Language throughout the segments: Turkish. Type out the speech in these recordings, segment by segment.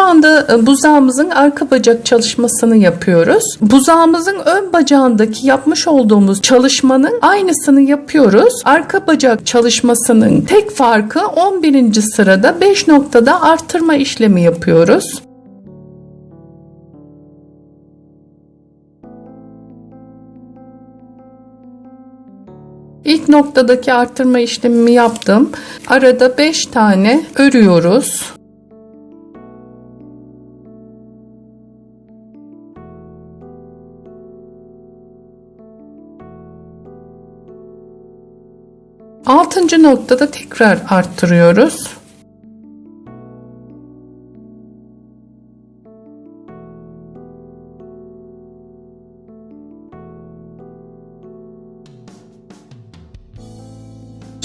anda e, buzağımızın arka bacak çalışmasını yapıyoruz. Buzağımızın ön bacağındaki yapmış olduğumuz çalışmanın aynısını yapıyoruz. Arka bacak çalışmasının tek farkı 11. sırada 5 noktada artırma işlemi yapıyoruz. İlk noktadaki artırma işlemimi yaptım. Arada 5 tane örüyoruz. Altıncı noktada tekrar arttırıyoruz.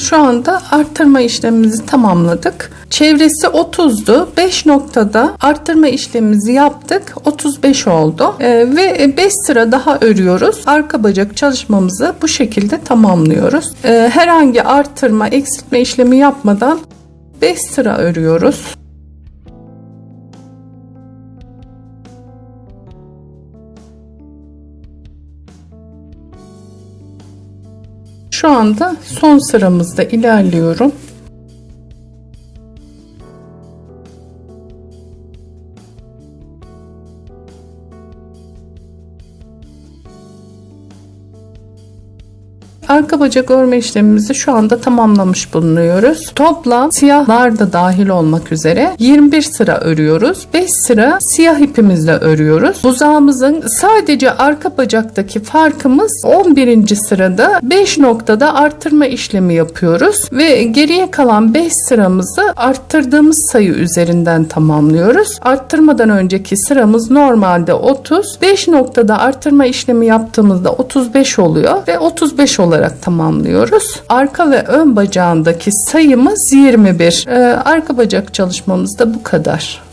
Şu anda arttırma işlemimizi tamamladık. Çevresi 30'du. 5 noktada arttırma işlemimizi yaptık. 35 oldu. Ee, ve 5 sıra daha örüyoruz. Arka bacak çalışmamızı bu şekilde tamamlıyoruz. Ee, herhangi arttırma, eksiltme işlemi yapmadan 5 sıra örüyoruz. Şu anda son sıramızda ilerliyorum. Arka bacak örme işlemimizi şu anda tamamlamış bulunuyoruz. Toplam siyahlar da dahil olmak üzere 21 sıra örüyoruz. 5 sıra siyah ipimizle örüyoruz. Buzağımızın sadece arka bacaktaki farkımız 11. sırada 5 noktada arttırma işlemi yapıyoruz ve geriye kalan 5 sıramızı arttırdığımız sayı üzerinden tamamlıyoruz. Arttırmadan önceki sıramız normalde 30. 5 noktada arttırma işlemi yaptığımızda 35 oluyor ve 35 olarak tamamlıyoruz. Arka ve ön bacağındaki sayımız 21. Ee, arka bacak çalışmamız da bu kadar.